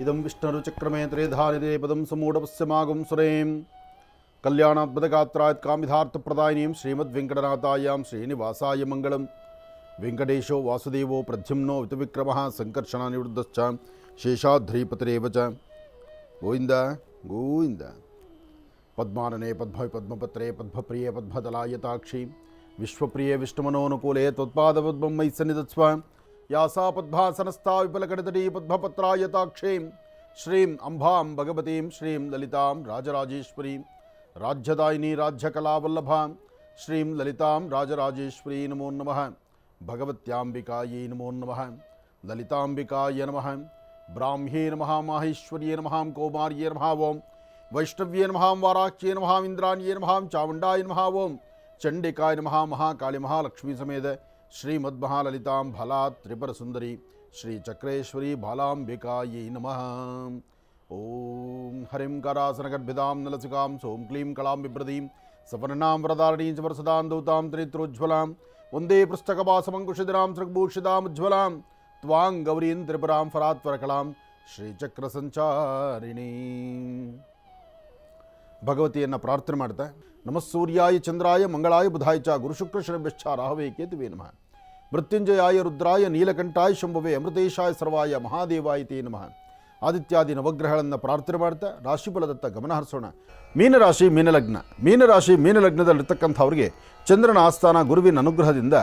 इदं विष्णुरुचक्रमे त्रेधारिरे पदं समूढपस्य मागुं सुरें कल्याणात्मदगात्रात् कामिधार्थप्रदायिनीं श्रीमद्वेङ्कटनाथायां श्रीनिवासाय मङ्गलं वेङ्कटेशो वासुदेवो प्रद्युम्नो वितविक्रमः सङ्कर्षणानिवृद्धश्च शेषाध्रीपतिरेव च। गोविन्द गोविन्द। पद्मानने पद्मपद्मपत्रे पद्मप्रिये पद्मदलायताक्षी ವಿಶ್ವಪ್ರಿಯೆ ವಿಷ್ಣುಮನೋನುಕೂಲೆ ತ್ವತ್ಪಾದಪದ್ಮಂ ಮೈ ಸನ್ನಿಧತ್ಸ್ವ ಯಾಸಾ ಪದ್ಮಾಸನಸ್ಥಾ ವಿಫಲಕಡತಡಿ ಪದ್ಮಪತ್ರಾಯತಾಕ್ಷೀಂ ಶ್ರೀಂ ಅಂಬಾಂ ಭಗವತೀಂ ಶ್ರೀಂ ಲಲಿತಾಂ ರಾಜರಾಜೇಶ್ವರೀಂ ರಾಜ್ಯದಾಯಿನಿ ರಾಜ್ಯಕಲಾವಲ್ಲಭಾಂ ಶ್ರೀಂ ಲಲಿತಾಂ ರಾಜರಾಜೇಶ್ವರೀ ನಮೋ ನಮಃ ಭಗವತ್ಯಾಂಬಿಕಾಯೈ ನಮೋ ನಮಃ ಲಲಿತಾಂಬಿಕಾಯ ನಮಃ ಬ್ರಾಹ್ಮ್ಯೇ ನಮಃ ಮಾಹೇಶ್ವರ್ಯೇ ನಮಃ ಕೌಮಾರ್ಯೇ ನಮಃ ಓಂ ವೈಷ್ಣವ್ಯೇ ನಮಃ ವಾರಾಕ್ಯೇ ನಮಃ ಇಂದ್ರಾಣ್ಯೇ ನಮಃ ಚಾಮುಂಡಾಯ ನಮಃ ಓಂ चंडिकाय नम, महाकाली महालक्ष्मी समेत श्रीमद्महाललितां भला त्रिपुरसुंदरी श्रीचक्रेश्वरी बालाम्बिकायै नमः। ॐ हरिं करासनगर्भितां नलसिकां सों क्लीं कलां बिभ्रतीं, सवर्णां वरदारणीं च वरसदां दौतां त्रित्रोज्ज्वलां वंदे पृष्ठकपासमङ्कुशदिरां सृग्भूषितामुज्ज्वलां त्वां गौरीं त्रिपुरां फरात्वरकलां, श्रीचक्रसञ्चारिणीम्। ಭಗವತಿಯನ್ನು ಪ್ರಾರ್ಥನೆ ಮಾಡ್ತಾ, ನಮಃ ಸೂರ್ಯಾಯ ಚಂದ್ರಾಯ ಮಂಗಳಾಯ ಬುಧಾಯ ಚ ಗುರುಶುಕ್ರ ಶರಭ್ಯಶ್ಚ ರಾಹವೇ ಕೇತುವೇ ನಮಃ. ಮೃತ್ಯುಂಜಯಾಯ ರುದ್ರಾಯ ನೀಲಕಂಠಾಯ ಶಂಭವೇ ಅಮೃತೇಶಾಯ ಸರ್ವಾಯ ಮಹಾದೇವಾಯ ತೇ ನಮಃ. ಆದಿತ್ಯಾದಿ ನವಗ್ರಹಗಳನ್ನು ಪ್ರಾರ್ಥನೆ ಮಾಡ್ತಾ, ರಾಶಿಫಲದತ್ತ ಗಮನ ಹರಿಸೋಣ. ಮೀನರಾಶಿ, ಮೀನಲಗ್ನ. ಮೀನರಾಶಿ, ಮೀನಲಗ್ನದಲ್ಲಿರ್ತಕ್ಕಂಥವ್ರಿಗೆ ಚಂದ್ರನ ಆಸ್ಥಾನ ಗುರುವಿನ ಅನುಗ್ರಹದಿಂದ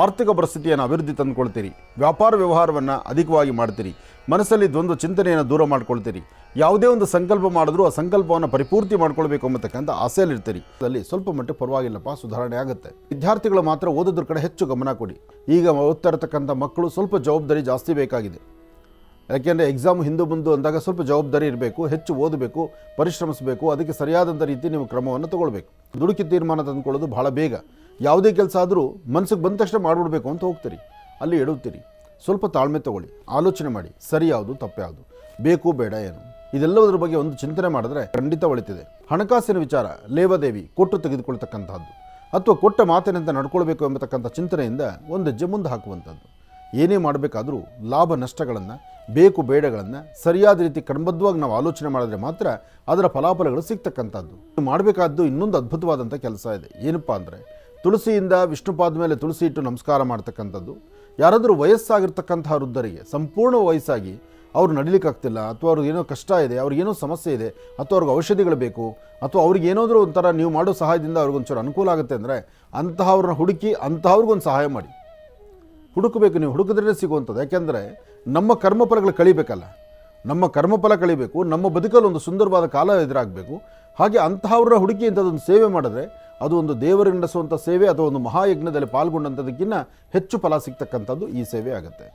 ಆರ್ಥಿಕ ಪರಿಸ್ಥಿತಿಯನ್ನು ಅಭಿವೃದ್ಧಿ ತಂದುಕೊಳ್ತೀರಿ. ವ್ಯಾಪಾರ ವ್ಯವಹಾರವನ್ನು ಅಧಿಕವಾಗಿ ಮಾಡ್ತೀರಿ. ಮನಸ್ಸಲ್ಲಿ ದ್ವಂದ್ವ ಚಿಂತನೆಯನ್ನು ದೂರ ಮಾಡ್ಕೊಳ್ತೀರಿ. ಯಾವುದೇ ಒಂದು ಸಂಕಲ್ಪ ಮಾಡಿದ್ರೂ ಆ ಸಂಕಲ್ಪವನ್ನು ಪರಿಪೂರ್ತಿ ಮಾಡ್ಕೊಳ್ಬೇಕು ಅನ್ನತಕ್ಕಂಥ ಆಸೆಯಲ್ಲಿರ್ತೀರಿ ಅದರಲ್ಲಿ ಸ್ವಲ್ಪ ಮಟ್ಟಿಗೆ ಪರವಾಗಿಲ್ಲಪ್ಪ, ಸುಧಾರಣೆ ಆಗುತ್ತೆ. ವಿದ್ಯಾರ್ಥಿಗಳು ಮಾತ್ರ ಓದೋದ್ರ ಕಡೆ ಹೆಚ್ಚು ಗಮನ ಕೊಡಿ. ಈಗ ಓದ್ತಾ ಮಕ್ಕಳು ಸ್ವಲ್ಪ ಜವಾಬ್ದಾರಿ ಜಾಸ್ತಿ ಬೇಕಾಗಿದೆ. ಯಾಕೆಂದರೆ ಎಕ್ಸಾಮ್ ಹಿಂದೆ ಬಂದು ಅಂದಾಗ ಸ್ವಲ್ಪ ಜವಾಬ್ದಾರಿ ಇರಬೇಕು, ಹೆಚ್ಚು ಓದಬೇಕು, ಪರಿಶ್ರಮಿಸಬೇಕು, ಅದಕ್ಕೆ ಸರಿಯಾದಂಥ ರೀತಿ ನೀವು ಕ್ರಮವನ್ನು ತಗೊಳ್ಬೇಕು. ದುಡುಕಿ ತೀರ್ಮಾನ ತಂದುಕೊಳ್ಳೋದು ಬಹಳ ಬೇಗ. ಯಾವುದೇ ಕೆಲಸ ಆದರೂ ಮನಸ್ಸಿಗೆ ಬಂದ ತಕ್ಷಣ ಮಾಡಿಬಿಡ್ಬೇಕು ಅಂತ ಹೋಗ್ತೀರಿ. ಅಲ್ಲಿ ಎಡುತ್ತೀರಿ ಸ್ವಲ್ಪ ತಾಳ್ಮೆ ತಗೊಳ್ಳಿ. ಆಲೋಚನೆ ಮಾಡಿ. ಸರಿ ಯಾವುದು ತಪ್ಪ್ಯಾವುದು ಬೇಕು, ಬೇಡ, ಏನು. ಇದೆಲ್ಲದರ ಬಗ್ಗೆ ಒಂದು ಚಿಂತನೆ ಮಾಡಿದ್ರೆ ಖಂಡಿತ ಒಳಿತಿದೆ. ಹಣಕಾಸಿನ ವಿಚಾರ, ಲೇವಾದೇವಿ, ಕೊಟ್ಟು ತೆಗೆದುಕೊಳ್ತಕ್ಕಂಥದ್ದು ಅಥವಾ ಕೊಟ್ಟ ಮಾತಿನಂತ ನಡ್ಕೊಳ್ಬೇಕು ಎಂಬತಕ್ಕಂಥ ಚಿಂತನೆಯಿಂದ ಒಂದು ಹೆಜ್ಜೆ ಮುಂದೆ ಹಾಕುವಂಥದ್ದು. ಏನೇ ಮಾಡಬೇಕಾದರೂ ಲಾಭ ನಷ್ಟಗಳನ್ನು, ಬೇಕು, ಬೇಡಗಳನ್ನು ಸರಿಯಾದ ರೀತಿ ಕ್ರಮಬದ್ಧವಾಗಿ ನಾವು ಆಲೋಚನೆ ಮಾಡಿದ್ರೆ ಮಾತ್ರ ಅದರ ಫಲಾಫಲಗಳು ಸಿಗ್ತಕ್ಕಂಥದ್ದು. ಮಾಡಬೇಕಾದ್ದು ಇನ್ನೊಂದು ಅದ್ಭುತವಾದಂಥ ಕೆಲಸ ಇದೆ. ಏನಪ್ಪ ಅಂದರೆ ತುಳಸಿಯಿಂದ ವಿಷ್ಣುಪಾದ ಮೇಲೆ ತುಳಸಿ ಇಟ್ಟು ನಮಸ್ಕಾರ ಮಾಡ್ತಕ್ಕಂಥದ್ದು. ಯಾರಾದರೂ ವಯಸ್ಸಾಗಿರ್ತಕ್ಕಂಥ ವೃದ್ಧರಿಗೆ ಸಂಪೂರ್ಣ ವಯಸ್ಸಾಗಿ ಅವ್ರು ನಡಿಲಿಕ್ಕಾಗ್ತಿಲ್ಲ ಅಥವಾ ಅವ್ರಿಗೆ ಏನೋ ಕಷ್ಟ ಇದೆ ಅವ್ರಿಗೇನೋ ಸಮಸ್ಯೆ ಇದೆ ಅಥವಾ ಅವ್ರಿಗೆ ಔಷಧಿಗಳು ಬೇಕು ಅಥವಾ ಅವ್ರಿಗೆ ಏನಾದರೂ ಒಂಥರ ನೀವು ಮಾಡೋ ಸಹಾಯದಿಂದ ಅವ್ರಿಗೊಂಚೂರು ಅನುಕೂಲ ಆಗುತ್ತೆ ಅಂದರೆ ಅಂತಹವ್ರನ್ನ ಹುಡುಕಿ ಅಂತಹವ್ರಿಗೊಂದು ಸಹಾಯ ಮಾಡಿ. ಹುಡುಕಬೇಕು, ನೀವು ಹುಡುಕಿದ್ರೆ ಸಿಗುವಂಥದ್ದು. ಯಾಕೆಂದರೆ ನಮ್ಮ ಕರ್ಮಫಲಗಳು ಕಳಿಬೇಕಲ್ಲ. ನಮ್ಮ ಕರ್ಮಫಲ ಕಳಿಬೇಕು, ನಮ್ಮ ಬದುಕಲ್ಲಿ ಒಂದು ಸುಂದರವಾದ ಕಾಲ ಎದುರಾಗಬೇಕು. ಹಾಗೆ ಅಂತಹವ್ರನ್ನ ಹುಡುಕಿ ಇಂಥದ್ದೊಂದು ಸೇವೆ ಮಾಡಿದ್ರೆ ಅದು ಒಂದು ದೇವರು ನಡೆಸುವಂಥ ಸೇವೆ ಅಥವಾ ಒಂದು ಮಹಾಯಜ್ಞದಲ್ಲಿ ಪಾಲ್ಗೊಂಡಂಥದಕ್ಕಿಂತ ಹೆಚ್ಚು ಫಲ ಸಿಗ್ತಕ್ಕಂಥದ್ದು ಈ ಸೇವೆ ಆಗುತ್ತೆ.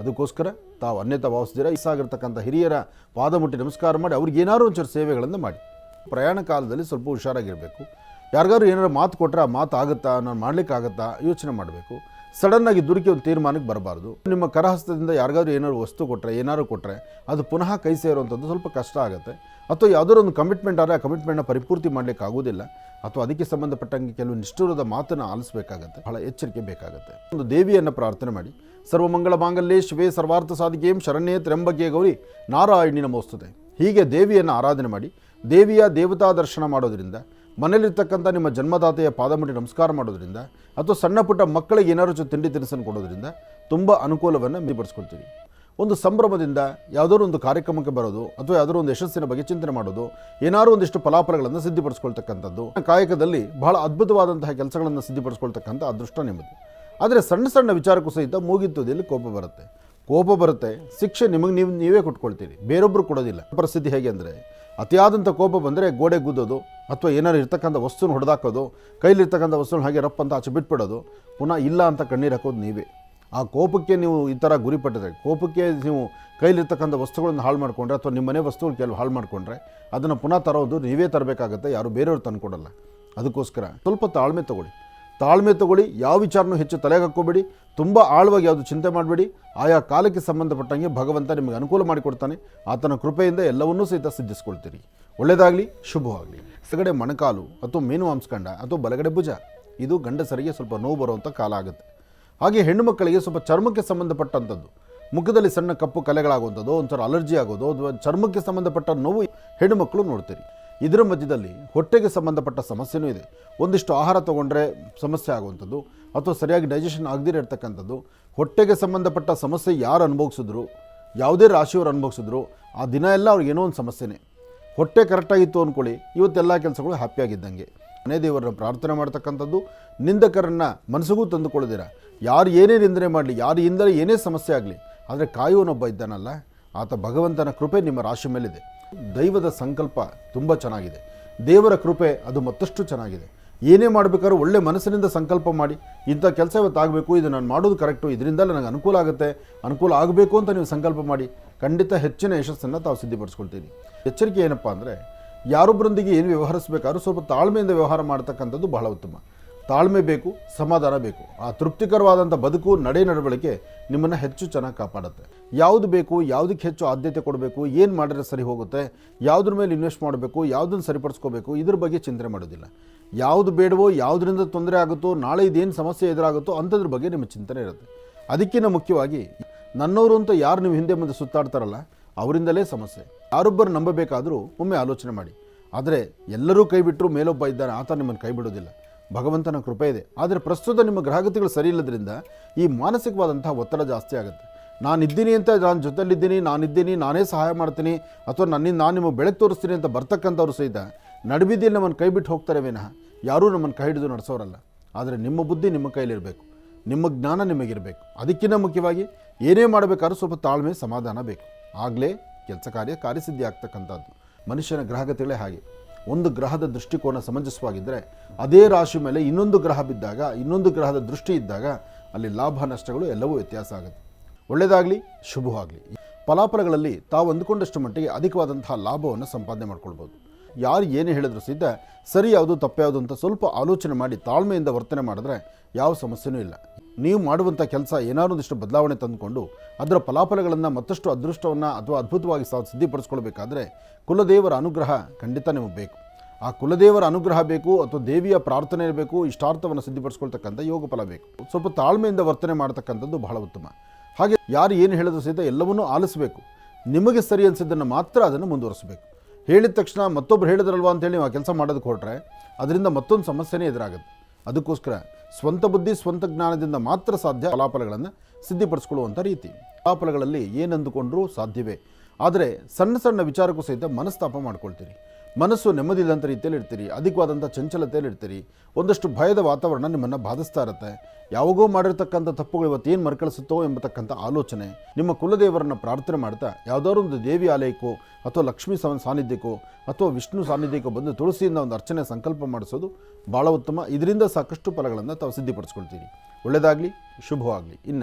ಅದಕ್ಕೋಸ್ಕರ ತಾವು ಅನ್ಯತಾ ಭಾವಿಸ್ದಿರ ಇಸಾಗಿರ್ತಕ್ಕಂಥ ಹಿರಿಯರ ಪಾದ ಮುಟ್ಟಿ ನಮಸ್ಕಾರ ಮಾಡಿ ಅವ್ರಿಗೇನಾದ್ರು ಒಂಚೂರು ಸೇವೆಗಳನ್ನು ಮಾಡಿ. ಪ್ರಯಾಣ ಕಾಲದಲ್ಲಿ ಸ್ವಲ್ಪ ಹುಷಾರಾಗಿರಬೇಕು. ಯಾರಿಗಾದ್ರೂ ಏನಾದ್ರು ಮಾತು ಕೊಟ್ಟರೆ ಆ ಮಾತು ಆಗುತ್ತಾ, ನಾನು ಮಾಡಲಿಕ್ಕಾಗತ್ತಾ ಯೋಚನೆ ಮಾಡಬೇಕು. ಸಡನ್ನಾಗಿ ದುಡುಕಿ ಒಂದು ತೀರ್ಮಾನಕ್ಕೆ ಬರಬಾರ್ದು. ನಿಮ್ಮ ಕರಹಸ್ತದಿಂದ ಯಾರಿಗಾದ್ರೂ ಏನಾದ್ರು ವಸ್ತು ಕೊಟ್ಟರೆ ಏನಾದ್ರು ಕೊಟ್ಟರೆ ಅದು ಪುನಃ ಕೈ ಸೇರುವಂಥದ್ದು ಸ್ವಲ್ಪ ಕಷ್ಟ ಆಗುತ್ತೆ. ಅಥವಾ ಯಾವುದಾದ್ರು ಒಂದು ಕಮಿಟ್ಮೆಂಟ್ ಆದರೆ ಆ ಕಮಿಟ್ಮೆಂಟ್ನ ಪರಿಪೂರ್ತಿ ಮಾಡಲಿಕ್ಕೆ ಆಗೋದಿಲ್ಲ ಅಥವಾ ಅದಕ್ಕೆ ಸಂಬಂಧಪಟ್ಟಂಗೆ ಕೆಲವು ನಿಷ್ಠುರದ ಮಾತನ್ನು ಆಲಿಸಬೇಕಾಗತ್ತೆ. ಬಹಳ ಎಚ್ಚರಿಕೆ ಬೇಕಾಗುತ್ತೆ. ಒಂದು ದೇವಿಯನ್ನು ಪ್ರಾರ್ಥನೆ ಮಾಡಿ. ಸರ್ವಮಂಗಳ ಮಾಂಗಲ್ಯೇ ಶಿವೇ ಸರ್ವಾರ್ಥ ಸಾಧಿಕೆಯಂ ಶರಣ್ಯೇ ತ್ರ್ಯಂಬಕೆ ಗೌರಿ ನಾರಾಯಣಿ ನಮೋಸ್ತುತೆ. ಹೀಗೆ ದೇವಿಯನ್ನು ಆರಾಧನೆ ಮಾಡಿ, ದೇವಿಯ ದೇವತಾ ದರ್ಶನ ಮಾಡೋದ್ರಿಂದ ಮನೇಲಿರ್ತಕ್ಕಂಥ ನಿಮ್ಮ ಜನ್ಮದಾತೆಯ ಪಾದಮುಡಿ ನಮಸ್ಕಾರ ಮಾಡೋದ್ರಿಂದ ಅಥವಾ ಸಣ್ಣ ಪುಟ್ಟ ಮಕ್ಕಳಿಗೆ ಏನಾದ್ರು ತಿಂಡಿ ತಿನಿಸನ್ನು ಕೊಡೋದ್ರಿಂದ ತುಂಬ ಅನುಕೂಲವನ್ನು ಮೇಪಡಿಸ್ಕೊಳ್ತೀರಿ ಒಂದು ಸಂಭ್ರಮದಿಂದ ಯಾವುದಾದ್ರು ಒಂದು ಕಾರ್ಯಕ್ರಮಕ್ಕೆ ಬರೋದು ಅಥವಾ ಯಾವುದಾದ್ರು ಒಂದು ಯಶಸ್ಸಿನ ಬಗ್ಗೆ ಚಿಂತನೆ ಮಾಡೋದು, ಏನಾದರೂ ಒಂದಿಷ್ಟು ಫಲಾಫಲಗಳನ್ನು ಸಿದ್ಧಪಡಿಸ್ಕೊಳ್ತಕ್ಕಂಥದ್ದು. ಕಾಯಕದಲ್ಲಿ ಬಹಳ ಅದ್ಭುತವಾದಂತಹ ಕೆಲಸಗಳನ್ನು ಸಿದ್ಧಪಡಿಸ್ಕೊಳ್ತಕ್ಕಂಥ ಅದೃಷ್ಟ ನಿಮ್ಮದು. ಆದರೆ ಸಣ್ಣ ಸಣ್ಣ ವಿಚಾರಕ್ಕೂ ಸಹಿತ ಮೂಗಿತ್ತುದಿಯಲ್ಲಿ ಕೋಪ ಬರುತ್ತೆ. ಕೋಪ ಬರುತ್ತೆ, ಶಿಕ್ಷೆ ನಿಮಗೆ ನೀವು, ನೀವೇ ಕೊಟ್ಕೊಳ್ತೀರಿ. ಬೇರೊಬ್ಬರು ಕೊಡೋದಿಲ್ಲ. ಪರಿಸ್ಥಿತಿ ಹೇಗೆ ಅಂದರೆ ಅತಿಯಾದಂಥ ಕೋಪ ಬಂದರೆ ಗೋಡೆ ಗುದ್ದೋದು ಅಥವಾ ಏನಾರು ಇರ್ತಕ್ಕಂಥ ವಸ್ತುನ ಹೊಡೆದಾಕೋದು, ಕೈಲಿರ್ತಕ್ಕಂಥ ವಸ್ತುನ ಹಾಗೆ ರಪ್ಪ ಅಂತ ಆಚೆ ಬಿಟ್ಬಿಡೋದು, ಪುನಃ ಇಲ್ಲ ಅಂತ ಕಣ್ಣೀರು ಹಾಕೋದು ನೀವೇ. ಆ ಕೋಪಕ್ಕೆ ನೀವು ಈ ಥರ ಗುರಿಪಟ್ಟಿದ್ರೆ ಕೋಪಕ್ಕೆ ನೀವು ಕೈಲಿರ್ತಕ್ಕಂಥ ವಸ್ತುಗಳನ್ನು ಹಾಳು ಮಾಡಿಕೊಂಡ್ರೆ ಅಥವಾ ನಿಮ್ಮ ಮನೆ ವಸ್ತುಗಳು ಕೆಲವು ಹಾಳು ಮಾಡಿಕೊಂಡ್ರೆ ಅದನ್ನು ಪುನಃ ತರೋದು ನೀವೇ ತರಬೇಕಾಗತ್ತೆ, ಯಾರು ಬೇರೆಯವ್ರು ತಂದುಕೊಡಲ್ಲ. ಅದಕ್ಕೋಸ್ಕರ ಸ್ವಲ್ಪ ತಾಳ್ಮೆ ತಗೊಳ್ಳಿ. ತಾಳ್ಮೆ ತಗೊಳ್ಳಿ, ಯಾವ ವಿಚಾರನೂ ಹೆಚ್ಚು ತಲೆಗೆ ಹಾಕ್ಕೋಬೇಡಿ, ತುಂಬ ಆಳವಾಗಿ ಯಾವುದು ಚಿಂತೆ ಮಾಡಬೇಡಿ, ಆಯಾ ಕಾಲಕ್ಕೆ ಸಂಬಂಧಪಟ್ಟಂಗೆ ಭಗವಂತ ನಿಮಗೆ ಅನುಕೂಲ ಮಾಡಿಕೊಡ್ತಾನೆ, ಆತನ ಕೃಪೆಯಿಂದ ಎಲ್ಲವನ್ನೂ ಸಹಿತ ಸಿದ್ಧಿಸ್ಕೊಳ್ತೀರಿ. ಒಳ್ಳೆಯದಾಗಲಿ, ಶುಭವಾಗಲಿ. ಸಗಡೆ ಮಣಕಾಲು, ಅಥವಾ ಮೀನು ಮಾಂಸ್ಕಂಡ ಅಥವಾ ಬಲಗಡೆ ಭುಜ, ಇದು ಗಂಡಸರಿಗೆ ಸ್ವಲ್ಪ ನೋವು ಬರುವಂಥ ಕಾಲ ಆಗುತ್ತೆ. ಹಾಗೆ ಹೆಣ್ಣು ಮಕ್ಕಳಿಗೆ ಸ್ವಲ್ಪ ಚರ್ಮಕ್ಕೆ ಸಂಬಂಧಪಟ್ಟಂಥದ್ದು, ಮುಖದಲ್ಲಿ ಸಣ್ಣ ಕಪ್ಪು ಕಲೆಗಳಾಗುವಂಥದ್ದು, ಒಂಥರ ಅಲರ್ಜಿ ಆಗೋದು, ಅಥವಾ ಚರ್ಮಕ್ಕೆ ಸಂಬಂಧಪಟ್ಟ ನೋವು ಹೆಣ್ಣು ಮಕ್ಕಳು ನೋಡ್ತೀರಿ. ಇದರ ಮಧ್ಯದಲ್ಲಿ ಹೊಟ್ಟೆಗೆ ಸಂಬಂಧಪಟ್ಟ ಸಮಸ್ಯೆನೂ ಇದೆ. ಒಂದಿಷ್ಟು ಆಹಾರ ತಗೊಂಡ್ರೆ ಸಮಸ್ಯೆ ಆಗುವಂಥದ್ದು, ಅಥವಾ ಸರಿಯಾಗಿ ಡೈಜೆಷನ್ ಆಗದಿರ ಇರ್ತಕ್ಕಂಥದ್ದು, ಹೊಟ್ಟೆಗೆ ಸಂಬಂಧಪಟ್ಟ ಸಮಸ್ಯೆ ಯಾರು ಅನುಭವಿಸಿದ್ರು, ಯಾವುದೇ ರಾಶಿಯವರು ಅನುಭವಿಸಿದ್ರು, ಆ ದಿನ ಎಲ್ಲ ಅವ್ರಿಗೆ ಏನೋ ಒಂದು ಸಮಸ್ಯೆನೇ. ಹೊಟ್ಟೆ ಕರೆಕ್ಟಾಗಿತ್ತು ಅಂದ್ಕೊಳ್ಳಿ ಇವತ್ತೆಲ್ಲ ಕೆಲಸಗಳು ಹ್ಯಾಪಿಯಾಗಿದ್ದಂಗೆ. ಮನೆ ದೇವರನ್ನ ಪ್ರಾರ್ಥನೆ ಮಾಡ್ತಕ್ಕಂಥದ್ದು, ನಿಂದಕರನ್ನು ಮನಸ್ಸಿಗೂ ತಂದುಕೊಳ್ಳದಿರ. ಯಾರು ಏನೇ ನಿಂದನೆ ಮಾಡಲಿ ಯಾರು ಇಂದಲೇ ಏನೇ ಸಮಸ್ಯೆ ಆಗಲಿ, ಆದರೆ ಕಾಯುವನೊಬ್ಬ ಇದ್ದಾನಲ್ಲ, ಆತ ಭಗವಂತನ ಕೃಪೆ ನಿಮ್ಮ ರಾಶಿ ಮೇಲಿದೆ. ದೈವದ ಸಂಕಲ್ಪ ತುಂಬ ಚೆನ್ನಾಗಿದೆ. ದೇವರ ಕೃಪೆ ಅದು ಮತ್ತಷ್ಟು ಚೆನ್ನಾಗಿದೆ. ಏನೇ ಮಾಡಬೇಕಾದ್ರೂ ಒಳ್ಳೆ ಮನಸ್ಸಿನಿಂದ ಸಂಕಲ್ಪ ಮಾಡಿ, ಇಂಥ ಕೆಲಸ ಇವತ್ತಾಗಬೇಕು ಇದು ನಾನು ಮಾಡೋದು ಕರೆಕ್ಟು, ಇದರಿಂದ ನನಗೆ ಅನುಕೂಲ ಆಗುತ್ತೆ, ಅನುಕೂಲ ಆಗಬೇಕು ಅಂತ ನೀವು ಸಂಕಲ್ಪ ಮಾಡಿ, ಖಂಡಿತ ಹೆಚ್ಚಿನ ಯಶಸ್ಸನ್ನು ತಾವು ಸಿದ್ಧಿಪಡಿಸ್ಕೊಳ್ತೀನಿ. ಎಚ್ಚರಿಕೆ ಏನಪ್ಪ ಅಂದರೆ, ಯಾರೊಬ್ಬರೊಂದಿಗೆ ಏನು ವ್ಯವಹರಿಸಬೇಕಾದ್ರೂ ಸ್ವಲ್ಪ ತಾಳ್ಮೆಯಿಂದ ವ್ಯವಹಾರ ಮಾಡ್ತಕ್ಕಂಥದ್ದು ಬಹಳ ಉತ್ತಮ. ತಾಳ್ಮೆ ಬೇಕು, ಸಮಾಧಾನ ಬೇಕು. ಆ ತೃಪ್ತಿಕರವಾದಂಥ ಬದುಕು, ನಡೆ ನಡವಳಿಕೆ ನಿಮ್ಮನ್ನು ಹೆಚ್ಚು ಚೆನ್ನಾಗಿ ಕಾಪಾಡುತ್ತೆ. ಯಾವುದು ಬೇಕು ಯಾವುದಕ್ಕೆ ಹೆಚ್ಚು ಆದ್ಯತೆ ಕೊಡಬೇಕು, ಏನು ಮಾಡಿದ್ರೆ ಸರಿ ಹೋಗುತ್ತೆ, ಯಾವುದ್ರ ಮೇಲೆ ಇನ್ವೆಸ್ಟ್ ಮಾಡಬೇಕು, ಯಾವುದನ್ನು ಸರಿಪಡಿಸ್ಕೋಬೇಕು, ಇದ್ರ ಬಗ್ಗೆ ಚಿಂತನೆ ಮಾಡೋದಿಲ್ಲ. ಯಾವುದು ಬೇಡವೋ, ಯಾವುದರಿಂದ ತೊಂದರೆ ಆಗುತ್ತೋ, ನಾಳೆ ಇದೇನು ಸಮಸ್ಯೆ ಎದುರಾಗುತ್ತೋ ಅಂಥದ್ರ ಬಗ್ಗೆ ನಿಮ್ಮ ಚಿಂತನೆ ಇರುತ್ತೆ. ಅದಕ್ಕಿಂತ ಮುಖ್ಯವಾಗಿ ನನ್ನವರು ಅಂತ ಯಾರು ನೀವು ಹಿಂದೆ ಮುಂದೆ ಸುತ್ತಾಡ್ತಾರಲ್ಲ, ಅವರಿಂದಲೇ ಸಮಸ್ಯೆ. ಯಾರೊಬ್ಬರು ನಂಬಬೇಕಾದರೂ ಒಮ್ಮೆ ಆಲೋಚನೆ ಮಾಡಿ. ಆದರೆ ಎಲ್ಲರೂ ಕೈ ಬಿಟ್ಟರು ಮೇಲೊಬ್ಬ ಇದ್ದಾನೆ, ಆತ ನಿಮ್ಮನ್ನು ಕೈ ಬಿಡೋದಿಲ್ಲ. ಭಗವಂತನ ಕೃಪೆ ಇದೆ. ಆದರೆ ಪ್ರಸ್ತುತ ನಿಮ್ಮ ಗ್ರಹಗತಿಗಳು ಸರಿ ಇಲ್ಲದ್ರಿಂದ ಈ ಮಾನಸಿಕವಾದಂತಹ ಒತ್ತಡ ಜಾಸ್ತಿ ಆಗುತ್ತೆ. ನಾನಿದ್ದೀನಿ ಅಂತ ನಾನು ಜೊತೆಲಿದ್ದೀನಿ ನಾನಿದ್ದೀನಿ, ನಾನೇ ಸಹಾಯ ಮಾಡ್ತೀನಿ, ಅಥವಾ ನನ್ನಿಂದ ನಾನು ನಿಮಗೆ ಬೆಳಕು ತೋರಿಸ್ತೀನಿ ಅಂತ ಬರ್ತಕ್ಕಂಥವ್ರು ಸಹಿತ ನಡುಬಿದ್ದಲ್ಲಿ ನಮ್ಮನ್ನು ಕೈ ಬಿಟ್ಟು ಹೋಗ್ತಾರೆ ವಿನಃ ಯಾರೂ ನಮ್ಮನ್ನು ಕೈ ಹಿಡಿದು ನಡೆಸೋರಲ್ಲ. ಆದರೆ ನಿಮ್ಮ ಬುದ್ಧಿ ನಿಮ್ಮ ಕೈಲಿರಬೇಕು ನಿಮ್ಮ ಜ್ಞಾನ ನಿಮಗಿರಬೇಕು. ಅದಕ್ಕಿಂತ ಮುಖ್ಯವಾಗಿ ಏನೇ ಮಾಡಬೇಕಾದ್ರೂ ಸ್ವಲ್ಪ ತಾಳ್ಮೆ, ಸಮಾಧಾನ ಬೇಕು. ಆಗಲೇ ಕೆಲಸ ಕಾರ್ಯ ಕಾರ್ಯಸಿದ್ಧಿ ಆಗ್ತಕ್ಕಂಥದ್ದು ಮನುಷ್ಯನ ಗ್ರಹಗತಿಗಳೇ ಹಾಗೆ. ಒಂದು ಗ್ರಹದ ದೃಷ್ಟಿಕೋನ ಸಮಂಜಸವಾಗಿದ್ದರೆ ಅದೇ ರಾಶಿ ಮೇಲೆ ಇನ್ನೊಂದು ಗ್ರಹ ಬಿದ್ದಾಗ, ಇನ್ನೊಂದು ಗ್ರಹದ ದೃಷ್ಟಿ ಇದ್ದಾಗ ಅಲ್ಲಿ ಲಾಭ ನಷ್ಟಗಳು ಎಲ್ಲವೂ ವ್ಯತ್ಯಾಸ ಆಗುತ್ತೆ. ಒಳ್ಳೆಯದಾಗಲಿ, ಶುಭವಾಗಲಿ. ಫಲಾಫಲಗಳಲ್ಲಿ ತಾವು ಅಂದುಕೊಂಡಷ್ಟು ಮಟ್ಟಿಗೆ ಅಧಿಕವಾದಂತಹ ಲಾಭವನ್ನು ಸಂಪಾದನೆ ಮಾಡ್ಕೊಳ್ಬೋದು. ಯಾರು ಏನೇ ಹೇಳಿದ್ರು ಸಿದ್ಧ ಸರಿ ಯಾವುದು, ತಪ್ಪು ಯಾವುದು ಅಂತ ಸ್ವಲ್ಪ ಆಲೋಚನೆ ಮಾಡಿ ತಾಳ್ಮೆಯಿಂದ ವರ್ತನೆ ಮಾಡಿದ್ರೆ ಯಾವ ಸಮಸ್ಯೆನೂ ಇಲ್ಲ. ನೀವು ಮಾಡುವಂಥ ಕೆಲಸ ಏನಾದ್ರು ಒಂದಿಷ್ಟು ಬದಲಾವಣೆ ತಂದುಕೊಂಡು ಅದರ ಫಲಾಫಲಗಳನ್ನು ಮತ್ತಷ್ಟು ಅದೃಷ್ಟವನ್ನು ಅಥವಾ ಅದ್ಭುತವಾಗಿ ಸಾ, ಸಿದ್ಧಿಪಡಿಸ್ಕೊಳ್ಬೇಕಾದ್ರೆ ಕುಲದೇವರ ಅನುಗ್ರಹ ಖಂಡಿತ ನಿಮಗೆ ಬೇಕು. ಆ ಕುಲದೇವರ ಅನುಗ್ರಹ ಬೇಕು ಅಥವಾ ದೇವಿಯ ಪ್ರಾರ್ಥನೆ ಇರಬೇಕು ಇಷ್ಟಾರ್ಥವನ್ನು ಸಿದ್ಧಿಪಡಿಸ್ಕೊಳ್ತಕ್ಕಂಥ ಯೋಗ ಫಲ ಬೇಕು. ಸ್ವಲ್ಪ ತಾಳ್ಮೆಯಿಂದ ವರ್ತನೆ ಮಾಡ್ತಕ್ಕಂಥದ್ದು ಬಹಳ ಉತ್ತಮ. ಹಾಗೆ ಯಾರು ಏನು ಹೇಳಿದ್ರು ಸಹಿತ ಎಲ್ಲವನ್ನೂ ಆಲಿಸಬೇಕು. ನಿಮಗೆ ಸರಿ ಅನಿಸಿದ್ದನ್ನು ಮಾತ್ರ ಅದನ್ನು ಮುಂದುವರಿಸಬೇಕು. ಹೇಳಿದ ತಕ್ಷಣ ಮತ್ತೊಬ್ರು ಹೇಳಿದ್ರಲ್ವಾ ಅಂತೇಳಿ ನೀವು ಆ ಕೆಲಸ ಮಾಡೋದಕ್ಕೆ ಹೊರಟ್ರೆ, ಅದರಿಂದ ಮತ್ತೊಂದು ಸಮಸ್ಯೆನೇ ಎದುರಾಗುತ್ತೆ. ಅದಕ್ಕೋಸ್ಕರ ಸ್ವಂತ ಬುದ್ಧಿ, ಸ್ವಂತ ಜ್ಞಾನದಿಂದ ಮಾತ್ರ ಸಾಧ್ಯ ಫಲಾಫಲಗಳನ್ನು ಸಿದ್ಧಿಪಡಿಸ್ಕೊಳ್ಳುವಂಥ ರೀತಿ. ಫಲಾಫಲಗಳಲ್ಲಿ ಏನಂದುಕೊಂಡ್ರೂ ಸಾಧ್ಯವೇ. ಆದರೆ ಸಣ್ಣ ಸಣ್ಣ ವಿಚಾರಕ್ಕೂ ಸಹಿತ ಮನಸ್ತಾಪ ಮಾಡ್ಕೊಳ್ತೀರಿ. ಮನಸ್ಸು ನೆಮ್ಮದಿಲ್ಲಂಥ ರೀತಿಯಲ್ಲಿ ಇರ್ತೀರಿ ಅಧಿಕವಾದಂಥ ಚಂಚಲತೆಯಲ್ಲಿ ಇರ್ತೀರಿ ಒಂದಷ್ಟು ಭಯದ ವಾತಾವರಣ ನಿಮ್ಮನ್ನು ಬಾಧಿಸ್ತಾ ಇರುತ್ತೆ. ಯಾವಾಗೋ ಮಾಡಿರ್ತಕ್ಕಂಥ ತಪ್ಪುಗಳು ಇವತ್ತೇನು ಮರುಕಳಿಸುತ್ತೋ ಎಂಬತಕ್ಕಂಥ ಆಲೋಚನೆ ನಿಮ್ಮ ಕುಲದೇವರನ್ನು ಪ್ರಾರ್ಥನೆ ಮಾಡ್ತಾ, ಯಾವುದಾದ್ರು ಒಂದು ದೇವಿ ಆಲಯಕ್ಕೋ ಅಥವಾ ಲಕ್ಷ್ಮೀ ಸಾನ್ನಿಧ್ಯಕ್ಕೋ ಅಥವಾ ವಿಷ್ಣು ಸಾನ್ನಿಧ್ಯಕ್ಕೋ ಬಂದು ತುಳಸಿಯಿಂದ ಒಂದು ಅರ್ಚನೆ ಸಂಕಲ್ಪ ಮಾಡಿಸೋದು ಭಾಳ ಉತ್ತಮ. ಇದರಿಂದ ಸಾಕಷ್ಟು ಫಲಗಳನ್ನು ತಾವು ಸಿದ್ಧಿಪಡಿಸ್ಕೊಳ್ತೀರಿ. ಒಳ್ಳೆಯದಾಗಲಿ ಶುಭವಾಗಲಿ. ಇನ್ನು.